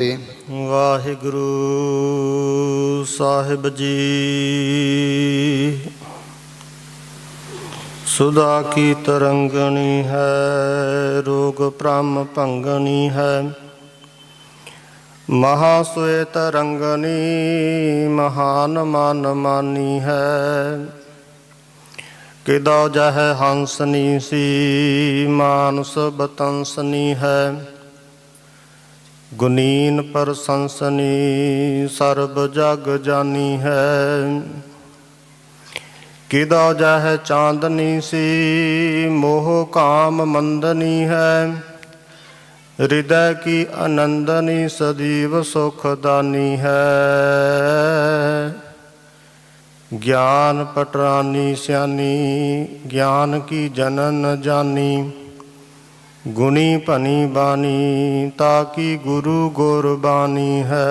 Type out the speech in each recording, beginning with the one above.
ਤੇ ਵਾਹਿਗੁਰੂ ਸਾਹਿਬ ਜੀ। ਸੁਦਾ ਕੀ ਤਰੰਗਣੀ ਹੈ, ਰੋਗ ਭ੍ਰਮ ਭੰਗਣੀ ਹੈ। ਮਹਾ ਸਵੇਤ ਰੰਗਨੀ ਮਹਾਨ ਮਨ ਮਾਨੀ ਹੈ। ਕਿਦੋ ਜਹ ਹੰਸਨੀ ਸੀ, ਮਾਨਸ ਬਤੰਸਨੀ ਹੈ। ਗੁਨੀਨ ਪ੍ਰਸੰਸਨੀ, ਸਰਬ ਜਗ ਜਾਨੀ ਹੈ। ਕਿਦਾ ਜਹ ਚਾਂਦਨੀ ਸੀ, ਮੋਹ ਕਾਮ ਮੰਦਨੀ ਹੈ। ਹਿਰਦੈ ਕੀ ਆਨੰਦਨੀ ਸਦੀਵ ਸੁਖ ਦਾਨੀ ਹੈ। ਗਿਆਨ ਪਟਰਾਨੀ ਸਿਆਨੀ, ਗਿਆਨ ਕੀ ਜਨਨ ਜਾਨੀ। ਗੁਣੀ ਭਨੀ ਬਾਣੀ, ਤਾਂ ਤਾਕੀ ਗੁਰੂ ਗੁਰਬਾਣੀ ਹੈ?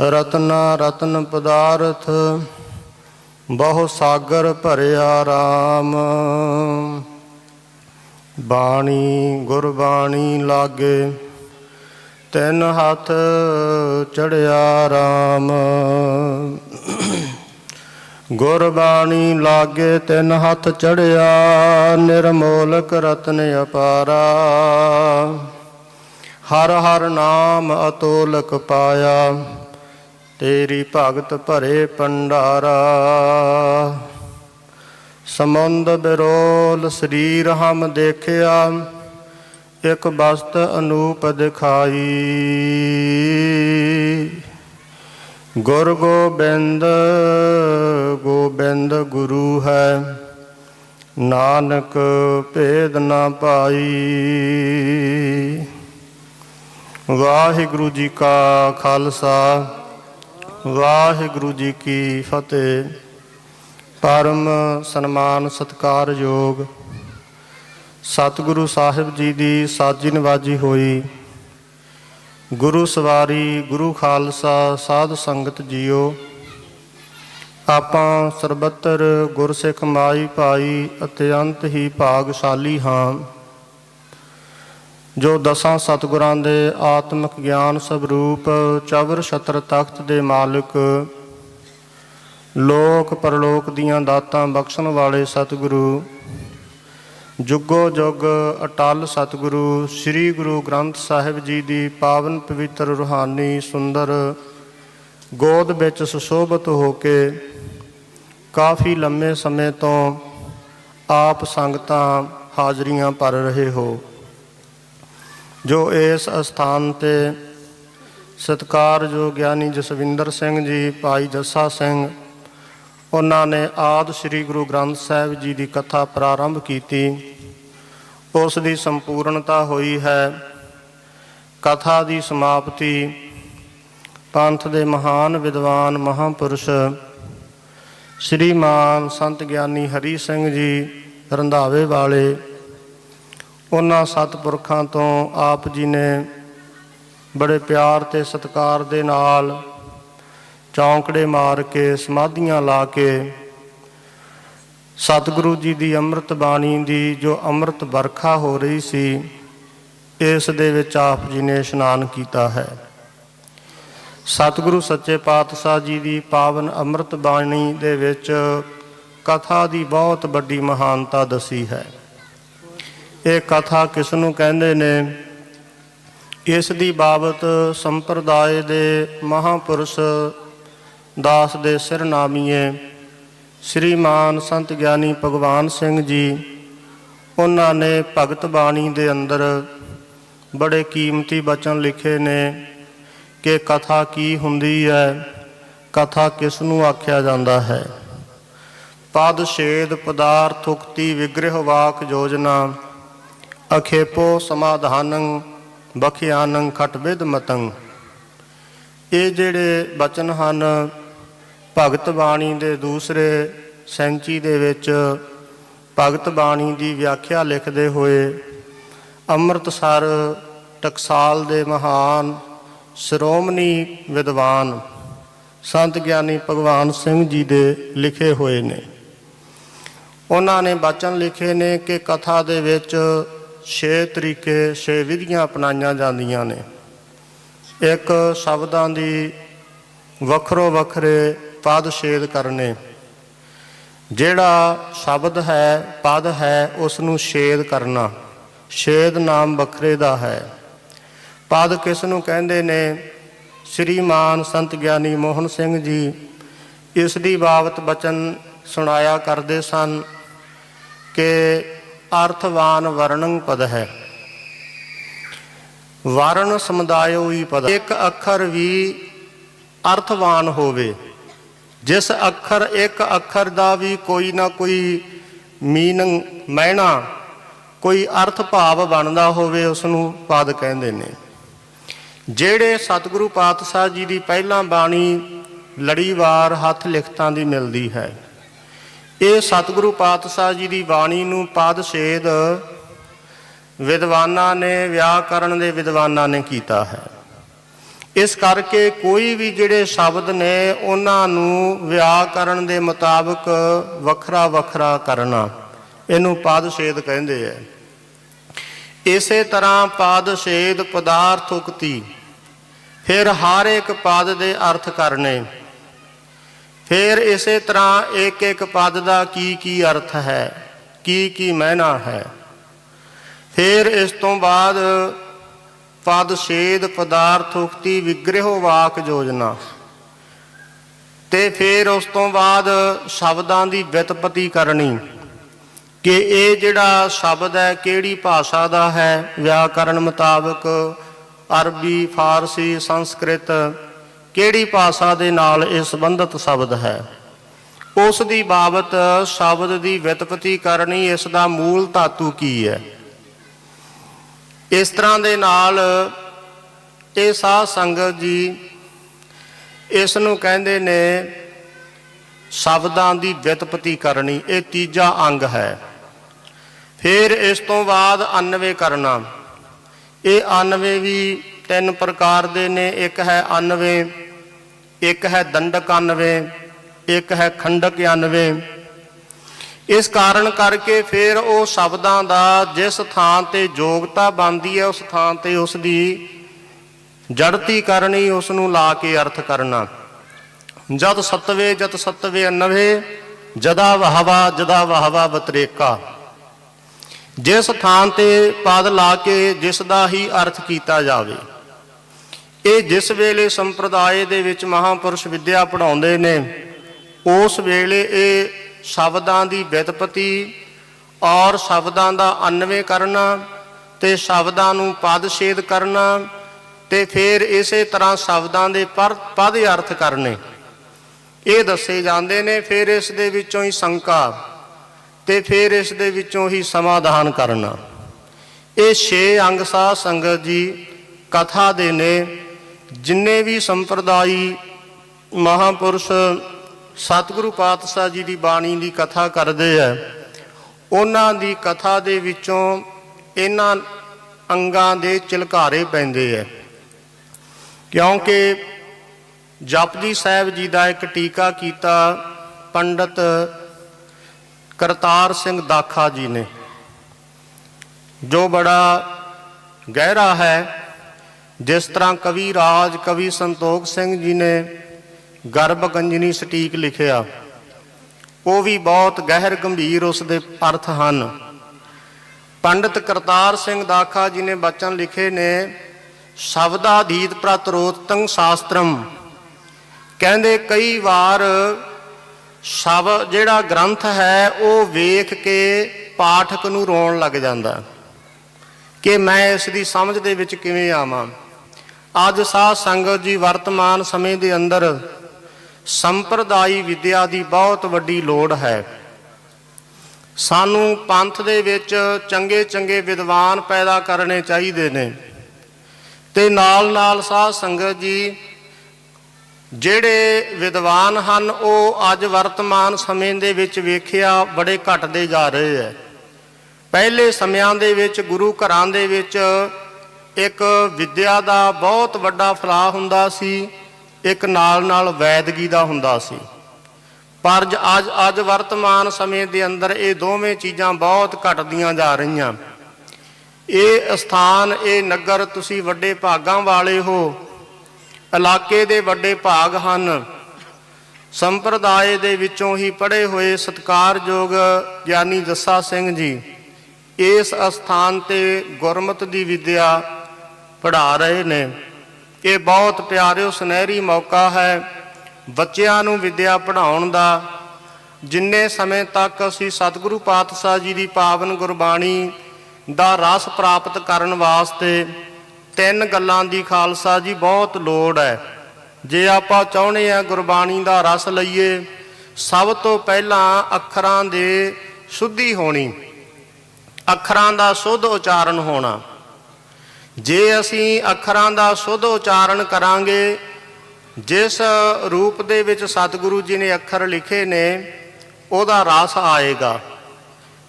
ਰਤਨਾ ਰਤਨ ਪਦਾਰਥ, ਬਹੁ ਸਾਗਰ ਭਰਿਆ RAM ਬਾਣੀ ਗੁਰਬਾਣੀ ਲਾਗੇ, ਤਿੰਨ ਹੱਥ ਚੜਿਆ RAM ਗੁਰਬਾਣੀ ਲਾਗੇ ਤਿੰਨ ਹੱਥ ਚੜਿਆ, ਨਿਰਮੋਲਕ ਰਤਨ ਅਪਾਰਾ। ਹਰ ਹਰ ਨਾਮ ਅਤੋਲਕ ਪਾਇਆ, ਤੇਰੀ ਭਗਤ ਭਰੇ ਪੰਡਾਰਾ ਸਮੁੰਦ ਬਿਰੋਲ ਸਰੀਰ ਹਮ ਦੇਖਿਆ, ਇੱਕ ਬਸਤ ਅਨੂਪ ਦਿਖਾਈ। ਗੁਰ ਗੋਬਿੰਦ ਗੋਬਿੰਦ ਗੁਰੂ ਹੈ। ਨਾਨਕ ਭੇਦ ਨਾ ਪਾਈ। ਵਾਹਿਗੁਰੂ ਜੀ ਕਾ ਖਾਲਸਾ, ਵਾਹਿਗੁਰੂ ਜੀ ਕੀ ਫਤਿਹ। ਪਰਮ ਸਨਮਾਨ ਸਤਕਾਰਯੋਗ ਸਤਿਗੁਰੂ ਸਾਹਿਬ ਜੀ ਦੀ ਸਾਜੀ ਨਵਾਜੀ ਹੋਈ। ਗੁਰੂ ਸਵਾਰੀ, ਗੁਰੂ ਖਾਲਸਾ, ਸਾਧ ਸੰਗਤ ਜੀਓ। ਆਪਾਂ ਸਰਬੱਤਰ ਗੁਰਸਿੱਖ ਮਾਈ ਭਾਈ ਅਤਿਅੰਤ ਹੀ ਭਾਗਸ਼ਾਲੀ ਹਾਂ। ਜੋ ਦਸਾਂ ਸਤਿਗੁਰਾਂ ਦੇ ਆਤਮਿਕ ਗਿਆਨ ਸਵਰੂਪ ਚਵਰ ਛਤਰ ਤਖਤ ਦੇ ਮਾਲਕ, ਲੋਕ ਪਰਲੋਕ ਦੀਆਂ ਦਾਤਾਂ ਬਖਸ਼ਣ ਵਾਲੇ ਸਤਿਗੁਰੂ ਜੁਗੋ ਜੁਗ ਅਟਲ ਸਤਿਗੁਰੂ, ਸ੍ਰੀ ਗੁਰੂ ਗ੍ਰੰਥ ਸਾਹਿਬ ਜੀ ਦੀ ਪਾਵਨ ਪਵਿੱਤਰ ਰੂਹਾਨੀ ਸੁੰਦਰ ਗੋਦ ਵਿੱਚ ਸੁਸ਼ੋਭਿਤ ਹੋ ਕੇ ਕਾਫੀ ਲੰਮੇ ਸਮੇਂ ਤੋਂ ਆਪ ਸੰਗਤਾਂ ਹਾਜ਼ਰੀਆਂ ਭਰ ਰਹੇ ਹੋ। ਜੋ ਇਸ ਅਸਥਾਨ ਤੇ ਸਤਿਕਾਰਯੋਗ ਗਿਆਨੀ ਜਸਵਿੰਦਰ ਸਿੰਘ ਜੀ, ਭਾਈ ਜੱਸਾ ਸਿੰਘ ਉਹਨਾਂ ਨੇ ਆਦ ਸ੍ਰੀ ਗੁਰੂ ਗ੍ਰੰਥ ਸਾਹਿਬ ਜੀ ਦੀ ਕਥਾ ਪ੍ਰਾਰੰਭ ਕੀਤੀ। ਉਸ ਦੀ ਸੰਪੂਰਨਤਾ ਹੋਈ ਹੈ। ਕਥਾ ਦੀ ਸਮਾਪਤੀ ਪੰਥ ਦੇ ਮਹਾਨ ਵਿਦਵਾਨ ਮਹਾਪੁਰਸ਼ ਸ਼੍ਰੀਮਾਨ ਸੰਤ ਗਿਆਨੀ ਹਰੀ ਸਿੰਘ ਜੀ ਰੰਧਾਵੇ ਵਾਲੇ, ਉਹਨਾਂ ਸਤਿਪੁਰਖਾਂ ਤੋਂ ਆਪ ਜੀ ਨੇ ਬੜੇ ਪਿਆਰ ਤੇ ਸਤਿਕਾਰ ਦੇ ਨਾਲ ਚੌਂਕੜੇ ਮਾਰ ਕੇ, ਸਮਾਧੀਆਂ ਲਾ ਕੇ, ਸਤਿਗੁਰੂ ਜੀ ਦੀ ਅੰਮ੍ਰਿਤ ਬਾਣੀ ਦੀ ਜੋ ਅੰਮ੍ਰਿਤ ਵਰਖਾ ਹੋ ਰਹੀ ਸੀ, ਇਸ ਦੇ ਵਿੱਚ ਆਪ ਜੀ ਨੇ ਇਸ਼ਨਾਨ ਕੀਤਾ ਹੈ। ਸਤਿਗੁਰੂ ਸੱਚੇ ਪਾਤਸ਼ਾਹ ਜੀ ਦੀ ਪਾਵਨ ਅੰਮ੍ਰਿਤ ਬਾਣੀ ਦੇ ਵਿੱਚ ਕਥਾ ਦੀ ਬਹੁਤ ਵੱਡੀ ਮਹਾਨਤਾ ਦਸੀ ਹੈ। ਇਹ ਕਥਾ ਕਿਸ ਨੂੰ ਕਹਿੰਦੇ ਨੇ? ਇਸ ਦੀ ਬਾਬਤ ਸੰਪਰਦਾਇ ਦੇ ਮਹਾਪੁਰਸ਼ ਦਾਸ ਦੇ ਸਿਰਨਾਮੀਏ ਸ਼੍ਰੀਮਾਨ ਸੰਤ ਗਿਆਨੀ ਭਗਵਾਨ ਸਿੰਘ ਜੀ, ਉਹਨਾਂ ਨੇ ਭਗਤ ਬਾਣੀ ਦੇ ਅੰਦਰ ਬੜੇ ਕੀਮਤੀ ਬਚਨ ਲਿਖੇ ਨੇ ਕਿ ਕਥਾ ਕੀ ਹੁੰਦੀ ਹੈ, ਕਥਾ ਕਿਸ ਨੂੰ ਆਖਿਆ ਜਾਂਦਾ ਹੈ। ਪਦ ਛੇਦ ਪਦਾਰਥ ਉਕਤੀ ਵਿਗ੍ਰਹ ਵਾਕ ਯੋਜਨਾ, ਅਖੇਪੋ ਸਮਾਧਾਨੰ ਬਖਿਆਨੰ ਖਟਵਿਦ ਮਤੰ। ਇਹ ਜਿਹੜੇ ਬਚਨ ਹਨ ਭਗਤ ਬਾਣੀ ਦੇ ਦੂਸਰੇ ਸੈਂਚੀ ਦੇ ਵਿੱਚ ਭਗਤ ਬਾਣੀ ਦੀ ਵਿਆਖਿਆ ਲਿਖਦੇ ਹੋਏ ਅੰਮ੍ਰਿਤਸਰ ਟਕਸਾਲ ਦੇ ਮਹਾਨ ਸ਼੍ਰੋਮਣੀ ਵਿਦਵਾਨ ਸੰਤ ਗਿਆਨੀ ਭਗਵਾਨ ਸਿੰਘ ਜੀ ਦੇ ਲਿਖੇ ਹੋਏ ਨੇ। ਉਹਨਾਂ ਨੇ ਬਚਨ ਲਿਖੇ ਨੇ ਕਿ ਕਥਾ ਦੇ ਵਿੱਚ ਛੇ ਤਰੀਕੇ, ਛੇ ਵਿਧੀਆਂ ਅਪਣਾਈਆਂ ਜਾਂਦੀਆਂ ਨੇ। ਇੱਕ ਸ਼ਬਦਾਂ ਦੀ ਵੱਖਰੋ ਵੱਖਰੇ ਪਦ ਛੇਦ ਕਰਨੇ। ਜਿਹੜਾ ਸ਼ਬਦ ਹੈ, ਪਦ ਹੈ ਉਸ ਨੂੰ ਛੇਦ ਕਰਨਾ। ਛੇਦ ਨਾਮ ਵੱਖਰੇ ਦਾ ਹੈ। ਪਦ ਕਿਸ ਨੂੰ ਕਹਿੰਦੇ ਨੇ? ਸ੍ਰੀਮਾਨ ਸੰਤ ਗਿਆਨੀ ਮੋਹਨ ਸਿੰਘ ਜੀ ਇਸ ਦੀ ਬਾਬਤ ਬਚਨ ਸੁਣਾਇਆ ਕਰਦੇ ਸਨ ਕਿ ਅਰਥਵਾਨ ਵਰਣੰ ਪਦ ਹੈ। ਵਰਣ ਸਮੁਦਾਇਓ ਹੀ ਪਦ ਇੱਕ ਅੱਖਰ ਵੀ ਅਰਥਵਾਨ ਹੋਵੇ। ਜਿਸ ਅੱਖਰ ਇੱਕ ਅੱਖਰ ਦਾ ਵੀ ਕੋਈ ਨਾ ਕੋਈ ਮੀਨਿੰਗ, ਮਹਿਣਾ, ਕੋਈ ਅਰਥ ਭਾਵ ਬਣਦਾ ਹੋਵੇ ਉਸ ਨੂੰ ਪਦ ਕਹਿੰਦੇ ਨੇ। ਜਿਹੜੇ ਸਤਿਗੁਰੂ ਪਾਤਸ਼ਾਹ ਜੀ ਦੀ ਪਹਿਲਾਂ ਬਾਣੀ ਲੜੀਵਾਰ ਹੱਥ ਲਿਖਤਾਂ ਦੀ ਮਿਲਦੀ ਹੈ, ਇਹ ਸਤਿਗੁਰੂ ਪਾਤਸ਼ਾਹ ਜੀ ਦੀ ਬਾਣੀ ਨੂੰ ਪਦ ਛੇਦ ਵਿਦਵਾਨਾਂ ਨੇ ਵਿਆਕਰਣ ਦੇ ਵਿਦਵਾਨਾਂ ਨੇ ਕੀਤਾ ਹੈ। ਇਸ ਕਰਕੇ ਕੋਈ ਵੀ ਜਿਹੜੇ ਸ਼ਬਦ ਨੇ ਉਹਨਾਂ ਨੂੰ ਵਿਆਕਰਨ ਦੇ ਮੁਤਾਬਕ ਵੱਖਰਾ ਵੱਖਰਾ ਕਰਨਾ, ਇਹਨੂੰ ਪਾਦਸ਼ੇਦ ਕਹਿੰਦੇ ਆ। ਇਸੇ ਤਰ੍ਹਾਂ ਪਾਦਸ਼ੇਦ ਪਦਾਰਥ ਉਕਤੀ, ਫਿਰ ਹਰ ਇੱਕ ਪਦ ਦੇ ਅਰਥ ਕਰਨੇ। ਫਿਰ ਇਸੇ ਤਰ੍ਹਾਂ ਇੱਕ ਇੱਕ ਪਦ ਦਾ ਕੀ ਕੀ ਅਰਥ ਹੈ, ਕੀ ਕੀ ਮਹਿਨਾ ਹੈ। ਫਿਰ ਇਸ ਤੋਂ ਬਾਅਦ ਪਦ ਛੇਦ ਪਦਾਰਥ ਉਕਤੀ ਵਿਗ੍ਰਹਿ ਵਾਕ ਯੋਜਨਾ। ਤੇ ਫਿਰ ਉਸ ਤੋਂ ਬਾਅਦ ਸ਼ਬਦਾਂ ਦੀ ਵਿਤਪਤੀ ਕਰਨੀ। ਕਿ ਇਹ ਜਿਹੜਾ ਸ਼ਬਦ ਹੈ, ਕਿਹੜੀ ਭਾਸ਼ਾ ਦਾ ਹੈ? ਵਿਆਕਰਨ ਮੁਤਾਬਕ ਅਰਬੀ, ਫਾਰਸੀ, ਸੰਸਕ੍ਰਿਤ ਕਿਹੜੀ ਭਾਸ਼ਾ ਦੇ ਨਾਲ ਇਹ ਸੰਬੰਧਿਤ ਸ਼ਬਦ ਹੈ? ਉਸ ਦੀ ਬਾਬਤ ਸ਼ਬਦ ਦੀ ਵਿਤਪਤੀ ਕਰਨੀ, ਇਸ ਦਾ ਮੂਲ ਧਾਤੂ ਕੀ ਹੈ? ਇਸ ਤਰ੍ਹਾਂ ਦੇ ਨਾਲ ਇਹ ਸਾਧ ਸੰਗਤ ਜੀ ਇਸ ਨੂੰ ਕਹਿੰਦੇ ਨੇ ਸ਼ਬਦਾਂ ਦੀ ਵਿਤਪਤੀ ਕਰਨੀ, ਇਹ ਤੀਜਾ ਅੰਗ ਹੈ। ਫਿਰ ਇਸ ਤੋਂ ਬਾਅਦ ਅਨਵੇ ਕਰਨਾ। ਇਹ ਅਨਵੇ ਵੀ ਤਿੰਨ ਪ੍ਰਕਾਰ ਦੇ ਨੇ, ਇੱਕ ਹੈ ਅਨਵੇ, ਇੱਕ ਹੈ ਦੰਡਕ ਅਨਵੇ, ਇੱਕ ਹੈ ਖੰਡਕ ਅਨਵੇ। ਇਸ ਕਾਰਨ ਕਰਕੇ ਫਿਰ ਉਹ ਸ਼ਬਦਾਂ ਦਾ ਜਿਸ ਥਾਂ ਤੇ ਯੋਗਤਾ ਬਣਦੀ ਹੈ, ਉਸ ਥਾਂ ਤੇ ਉਸ ਦੀ ਜੜਤੀ ਕਰਨੀ ਉਸ ਨੂੰ ਲਾ ਕੇ ਅਰਥ ਕਰਨਾ। ਜਦ ਸਤਵੇ ਜਤ ਸਤਵੇ ਅਨਵੇ ਜਦਾ ਵਹਵਾ ਜਦਾ ਵਹਵਾ ਬਤਰੇਕਾ। ਜਿਸ ਥਾਂ ਤੇ ਪਦ ਲਾ ਕੇ ਜਿਸ ਦਾ ਹੀ ਅਰਥ ਕੀਤਾ ਜਾਵੇ। ਇਹ ਜਿਸ ਵੇਲੇ ਸੰਪਰਦਾਏ ਦੇ ਵਿੱਚ ਮਹਾਪੁਰਸ਼ ਵਿੱਦਿਆ ਪੜਾਉਂਦੇ ਨੇ, ਉਸ ਵੇਲੇ ਇਹ ਸ਼ਬਦਾਂ ਦੀ ਵਿਤਪਤੀ ਔਰ ਸ਼ਬਦਾਂ ਦਾ ਅਨਵੇ ਕਰਨਾ ਤੇ ਸ਼ਬਦਾਂ ਨੂੰ ਪਦ ਛੇਦ ਕਰਨਾ ਤੇ ਫਿਰ ਇਸੇ ਤਰ੍ਹਾਂ ਸ਼ਬਦਾਂ ਦੇ ਪਰ, ਪਦ ਅਰਥ ਕਰਨੇ। ਇਹ ਦੱਸੇ ਜਾਂਦੇ ਨੇ, ਫਿਰ ਇਸ ਦੇ ਵਿੱਚੋਂ ਹੀ ਸ਼ੰਕਾ ਤੇ ਫਿਰ ਇਸ ਦੇ ਵਿੱਚੋਂ ਹੀ ਸਮਾਧਾਨ ਕਰਨਾ। ਇਹ ਛੇ ਅੰਗ ਸਾਧ ਸੰਗਤ ਜੀ ਕਥਾ ਦੇ ਨੇ। ਜਿੰਨੇ ਵੀ ਸੰਪਰਦਾਈ ਮਹਾਪੁਰਸ਼ ਸਤਿਗੁਰੂ ਪਾਤਸ਼ਾਹ ਜੀ ਦੀ ਬਾਣੀ ਦੀ ਕਥਾ ਕਰਦੇ ਆ। ਉਹਨਾਂ ਦੀ ਕਥਾ ਦੇ ਵਿੱਚੋਂ ਇਹਨਾਂ ਅੰਗਾਂ ਦੇ ਚਿਲਕਾਰੇ ਪੈਂਦੇ ਆ। ਕਿਉਂਕਿ ਜਪਜੀ ਸਾਹਿਬ ਜੀ ਦਾ ਇੱਕ ਟੀਕਾ ਕੀਤਾ ਪੰਡਤ ਕਰਤਾਰ ਸਿੰਘ ਦਾਖਾ ਜੀ ਨੇ, ਜੋ ਬੜਾ ਗਹਿਰਾ ਹੈ। ਜਿਸ ਤਰ੍ਹਾਂ ਕਵੀ ਰਾਜ ਕਵੀ ਸੰਤੋਖ ਸਿੰਘ ਜੀ ਨੇ ਗਰਭਗੰਜਨੀ ਸਟੀਕ ਲਿਖਿਆ। ਉਹ ਵੀ ਬਹੁਤ ਗਹਿਰ ਗੰਭੀਰ ਉਸ ਦੇ ਅਰਥ ਹਨ। ਪੰਡਿਤ ਕਰਤਾਰ ਸਿੰਘ ਦਾਖਾ ਜੀ ਨੇ ਬਚਨ ਲਿਖੇ ਨੇ, ਸ਼ਬਦਾਧੀਤ ਪ੍ਰਤਰੋਤੰ ਸ਼ਾਸਤਰਮ ਕਹਿੰਦੇ ਕਈ ਵਾਰ ਸ਼ਬ ਜਿਹੜਾ ਗ੍ਰੰਥ ਹੈ, ਉਹ ਵੇਖ ਕੇ ਪਾਠਕ ਨੂੰ ਰੋਣ ਲੱਗ ਜਾਂਦਾ। ਕਿ ਮੈਂ ਇਸ ਦੀ ਸਮਝ ਦੇ ਵਿੱਚ ਕਿਵੇਂ ਆਵਾਂ? ਅੱਜ ਸਾਧ ਸੰਗਤ ਜੀ ਵਰਤਮਾਨ ਸਮੇਂ ਦੇ ਅੰਦਰ ਸੰਪਰਦਾਈ ਵਿਦਿਆ ਦੀ ਬਹੁਤ ਵੱਡੀ ਲੋੜ ਹੈ। ਸਾਨੂੰ ਪੰਥ ਦੇ ਵਿੱਚ ਚੰਗੇ ਚੰਗੇ ਵਿਦਵਾਨ ਪੈਦਾ ਕਰਨੇ ਚਾਹੀਦੇ ਨੇ। ਤੇ ਨਾਲ ਨਾਲ ਸਾਧ ਸੰਗਤ ਜੀ, ਜਿਹੜੇ ਵਿਦਵਾਨ ਹਨ, ਉਹ ਅੱਜ ਵਰਤਮਾਨ ਸਮੇਂ ਦੇ ਵਿੱਚ ਵੇਖਿਆ ਬੜੇ ਘਟਦੇ ਜਾ ਰਹੇ ਹੈ। ਪਹਿਲੇ ਸਮਿਆਂ ਦੇ ਵਿੱਚ ਗੁਰੂ ਘਰਾਂ ਦੇ ਵਿੱਚ ਇੱਕ ਵਿਦਿਆ ਦਾ ਬਹੁਤ ਵੱਡਾ ਫਲਾਹ ਹੁੰਦਾ ਸੀ। ਇੱਕ ਨਾਲ ਨਾਲ ਵੈਦਗੀ ਦਾ ਹੁੰਦਾ ਸੀ। ਪਰ ਜ- ਅੱਜ ਅੱਜ ਵਰਤਮਾਨ ਸਮੇਂ ਦੇ ਅੰਦਰ ਇਹ ਦੋਵੇਂ ਚੀਜ਼ਾਂ ਬਹੁਤ ਘਟਦੀਆਂ ਜਾ ਰਹੀਆਂ। ਇਹ ਸਥਾਨ ਇਹ ਨਗਰ ਤੁਸੀਂ ਵੱਡੇ ਭਾਗਾਂ ਵਾਲੇ ਹੋ। ਇਲਾਕੇ ਦੇ ਵੱਡੇ ਭਾਗ ਹਨ। ਸੰਪਰਦਾਇ ਦੇ ਵਿੱਚੋਂ ਹੀ ਪੜ੍ਹੇ ਹੋਏ ਸਤਕਾਰਯੋਗ ਗਿਆਨੀ ਜੱਸਾ ਸਿੰਘ ਜੀ ਇਸ ਅਸਥਾਨ ਤੇ ਗੁਰਮਤ ਦੀ ਵਿਦਿਆ ਪੜ੍ਹਾ ਰਹੇ ਨੇ। ਇਹ ਬਹੁਤ ਪਿਆਰਿਓ ਸੁਨਹਿਰੀ ਮੌਕਾ ਹੈ ਬੱਚਿਆਂ ਨੂੰ ਵਿਦਿਆ ਪੜ੍ਹਾਉਣ ਦਾ। ਜਿੰਨੇ ਸਮੇਂ ਤੱਕ ਅਸੀਂ ਸਤਿਗੁਰੂ ਪਾਤਸ਼ਾਹ ਜੀ ਦੀ ਪਾਵਨ ਗੁਰਬਾਣੀ ਦਾ ਰਸ ਪ੍ਰਾਪਤ ਕਰਨ ਵਾਸਤੇ ਤਿੰਨ ਗੱਲਾਂ ਦੀ ਖਾਲਸਾ ਜੀ ਬਹੁਤ ਲੋੜ ਹੈ। ਜੇ ਆਪਾਂ ਚਾਹੁੰਦੇ ਆ ਗੁਰਬਾਣੀ ਦਾ ਰਸ ਲਈਏ, ਸਭ ਤੋਂ ਪਹਿਲਾਂ ਅੱਖਰਾਂ ਦੇ ਸ਼ੁੱਧੀ ਹੋਣੀ, ਅੱਖਰਾਂ ਦਾ ਸ਼ੁੱਧ ਉਚਾਰਨ ਹੋਣਾ। ਜੇ ਅਸੀਂ ਅੱਖਰਾਂ ਦਾ ਸ਼ੁੱਧ ਉਚਾਰਨ ਕਰਾਂਗੇ, ਜਿਸ ਰੂਪ ਦੇ ਵਿੱਚ ਸਤਿਗੁਰੂ ਜੀ ਨੇ ਅੱਖਰ ਲਿਖੇ ਨੇ, ਉਹਦਾ ਰਸ ਆਏਗਾ।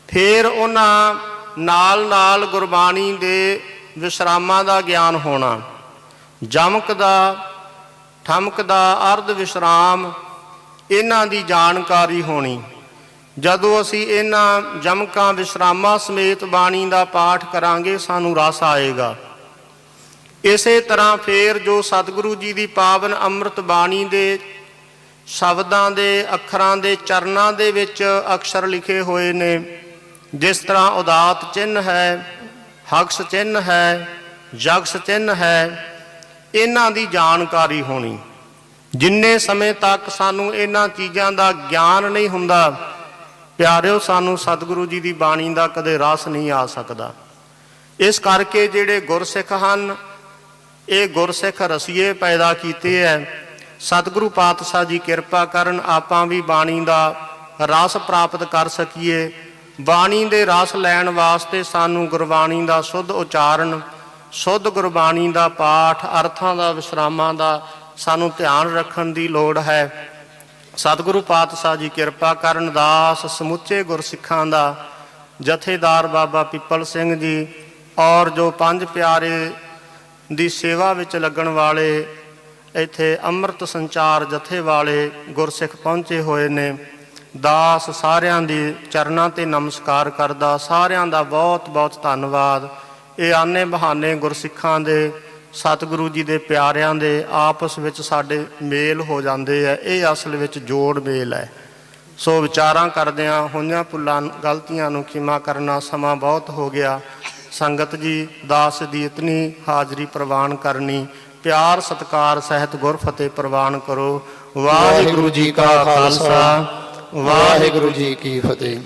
ਫਿਰ ਉਹਨਾਂ ਨਾਲ ਨਾਲ ਗੁਰਬਾਣੀ ਦੇ ਵਿਸ਼ਰਾਮਾਂ ਦਾ ਗਿਆਨ ਹੋਣਾ, ਜਮਕ ਦਾ, ਠਮਕ ਦਾ ਅਰਧ ਵਿਸ਼ਰਾਮ, ਇਹਨਾਂ ਦੀ ਜਾਣਕਾਰੀ ਹੋਣੀ। ਜਦੋਂ ਅਸੀਂ ਇਹਨਾਂ ਜਮਕਾਂ ਵਿਸ਼ਰਾਮਾਂ ਸਮੇਤ ਬਾਣੀ ਦਾ ਪਾਠ ਕਰਾਂਗੇ, ਸਾਨੂੰ ਰਸ ਆਏਗਾ। ਇਸੇ ਤਰ੍ਹਾਂ ਫੇਰ ਜੋ ਸਤਿਗੁਰੂ ਜੀ ਦੀ ਪਾਵਨ ਅੰਮ੍ਰਿਤ ਬਾਣੀ ਦੇ ਸ਼ਬਦਾਂ ਦੇ, ਅੱਖਰਾਂ ਦੇ, ਚਰਨਾਂ ਦੇ ਵਿੱਚ ਅਕਸ਼ਰ ਲਿਖੇ ਹੋਏ ਨੇ, ਜਿਸ ਤਰ੍ਹਾਂ ਉਦਾਤ ਚਿੰਨ ਹੈ ਹਕਸ ਚਿੰਨ ਹੈ, ਜਗਸ ਚਿੰਨ ਹੈ, ਇਹਨਾਂ ਦੀ ਜਾਣਕਾਰੀ ਹੋਣੀ। ਜਿੰਨੇ ਸਮੇਂ ਤੱਕ ਸਾਨੂੰ ਇਹਨਾਂ ਚੀਜ਼ਾਂ ਦਾ ਗਿਆਨ ਨਹੀਂ ਹੁੰਦਾ, ਪਿਆਰਿਓ, ਸਾਨੂੰ ਸਤਿਗੁਰੂ ਜੀ ਦੀ ਬਾਣੀ ਦਾ ਕਦੇ ਰਸ ਨਹੀਂ ਆ ਸਕਦਾ। ਇਸ ਕਰਕੇ ਜਿਹੜੇ ਗੁਰਸਿੱਖ ਹਨ ਇਹ ਗੁਰਸਿੱਖ ਰਸੀਏ ਪੈਦਾ ਕੀਤੇ ਐ। ਸਤਿਗੁਰੂ ਪਾਤਸ਼ਾਹ ਜੀ ਕਿਰਪਾ ਕਰਨ ਆਪਾਂ ਵੀ ਬਾਣੀ ਦਾ ਰਸ ਪ੍ਰਾਪਤ ਕਰ ਸਕੀਏ। ਬਾਣੀ ਦੇ ਰਸ ਲੈਣ ਵਾਸਤੇ ਸਾਨੂੰ ਗੁਰਬਾਣੀ ਦਾ ਸ਼ੁੱਧ ਉਚਾਰਨ, ਸ਼ੁੱਧ ਗੁਰਬਾਣੀ ਦਾ ਪਾਠ, ਅਰਥਾਂ ਦਾ, ਵਿਸਰਾਮਾਂ ਦਾ ਸਾਨੂੰ ਧਿਆਨ ਰੱਖਣ ਦੀ ਲੋੜ ਹੈ। ਸਤਿਗੁਰੂ ਪਾਤਸ਼ਾਹ ਜੀ ਕਿਰਪਾ ਕਰਨ ਦਾਸ ਸਮੁੱਚੇ ਗੁਰਸਿੱਖਾਂ ਦਾ ਜਥੇਦਾਰ ਬਾਬਾ ਪਿੱਪਲ ਸਿੰਘ ਜੀ ਔਰ ਜੋ ਪੰਜ ਪਿਆਰੇ ਦੀ ਸੇਵਾ ਵਿੱਚ ਲੱਗਣ ਵਾਲੇ ਇੱਥੇ ਅੰਮ੍ਰਿਤ ਸੰਚਾਰ ਜਥੇ ਵਾਲੇ ਗੁਰਸਿੱਖ ਪਹੁੰਚੇ ਹੋਏ ਨੇ। ਦਾਸ ਸਾਰਿਆਂ ਦੀ ਚਰਨਾਂ ਤੇ ਨਮਸਕਾਰ ਕਰਦਾ, ਸਾਰਿਆਂ ਦਾ ਬਹੁਤ ਬਹੁਤ ਧੰਨਵਾਦ। ਇਹ ਆਨੇ ਬਹਾਨੇ ਗੁਰਸਿੱਖਾਂ ਦੇ, ਸਤਿਗੁਰੂ ਜੀ ਦੇ ਪਿਆਰਿਆਂ ਦੇ ਆਪਸ ਵਿੱਚ ਸਾਡੇ ਮੇਲ ਹੋ ਜਾਂਦੇ ਆ। ਇਹ ਅਸਲ ਵਿੱਚ ਜੋੜ ਮੇਲ ਹੈ। ਸੋ ਵਿਚਾਰਾਂ ਕਰਦਿਆਂ ਹੋਈਆਂ ਭੁੱਲਾਂ, ਗਲਤੀਆਂ ਨੂੰ ਖਿਮਾ ਕਰਨਾ ਸਮਾਂ ਬਹੁਤ ਹੋ ਗਿਆ। ਸੰਗਤ ਜੀ, ਦਾਸ ਦੀ ਇਤਨੀ ਹਾਜ਼ਰੀ ਪ੍ਰਵਾਨ ਕਰਨੀ, ਪਿਆਰ, ਸਤਕਾਰ, ਸਹਿਤ ਗੁਰਫਤਿਹ ਪ੍ਰਵਾਨ ਕਰੋ। ਵਾਹਿਗੁਰੂ ਜੀ ਕਾ ਖਾਲਸਾ, ਵਾਹਿਗੁਰੂ ਜੀ ਕੀ ਫਤਿਹ।